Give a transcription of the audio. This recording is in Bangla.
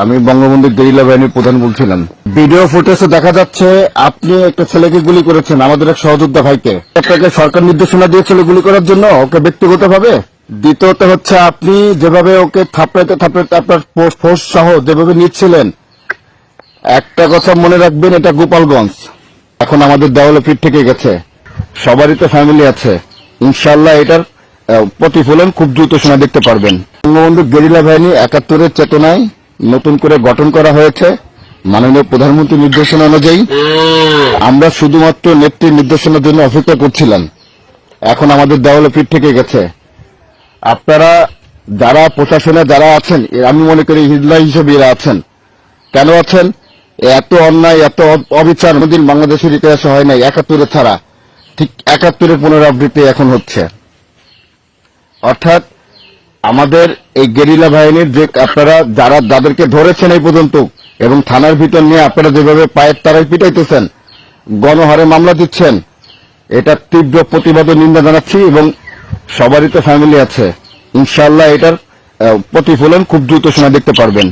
আমি বঙ্গবন্ধু গেরিলা বাহিনীর প্রধান বলছিলাম। ভিডিও ফুটেজে দেখা যাচ্ছে আপনি একটা ছেলেকে গুলি করেছেন, আমাদের এক সহযোদ্ধা ভাইকে। আপনাকে সরকার নির্দেশনা দিয়েছিল গুলি করার জন্য, ওকে ব্যক্তিগতভাবে? দ্বিতীয়ত হচ্ছে আপনি যেভাবে ওকে থাপড়াইতে থাপড়াইতে আপনার ফোর্স সহ যেভাবে নিচ্ছিলেন, একটা কথা মনে রাখবেন, এটা গোপালগঞ্জ। এখন আমাদের দেওয়ালে পিঠ থেকে গেছে। সবারই তো ফ্যামিলি আছে। ইনশাল্লাহ এটার প্রতিফলন খুব দ্রুত সময় দেখতে পারবেন। বঙ্গবন্ধু গেরিলা বাহিনী একাত্তরের চেতনায় নতুন করে গঠন করা হয়েছে। মাননীয় প্রধানমন্ত্রী নির্দেশনা অনুযায়ী আমরা শুধুমাত্র নেত্রীর নির্দেশনার জন্য অপেক্ষা করছিলাম। এখন আমাদের দেওয়ালে পিঠ থেকে গেছে। আপনারা যারা প্রশাসনে যারা আছেন, আমি মনে করি হিজলা হিসেবে এরা আছেন। কেন আছেন? এত অন্যায়, এত অবিচার কোনদিন বাংলাদেশের ইতিহাসে হয় নাই। একাত্তরে ছাড়া। ঠিক একাত্তরের পুনরাবৃত্তি এখন হচ্ছে। অর্থাৎ আমাদের এই গেরিলা বাহিনীর যে আপনারা যারা, যাদেরকে ধরেছেন এই পর্যন্ত, এবং থানার ভিতর নিয়ে আপনারা যেভাবে পায়ের তারাই পিটাইতেছেন, গণহারে মামলা দিচ্ছেন, এটা তীব্র প্রতিবাদ নিন্দা জানাচ্ছি এবং সবারই তো ফ্যামিলি আছে। ইনশাল্লাহ এটার প্রতিফলন খুব দ্রুত সময় দেখতে পারবেন।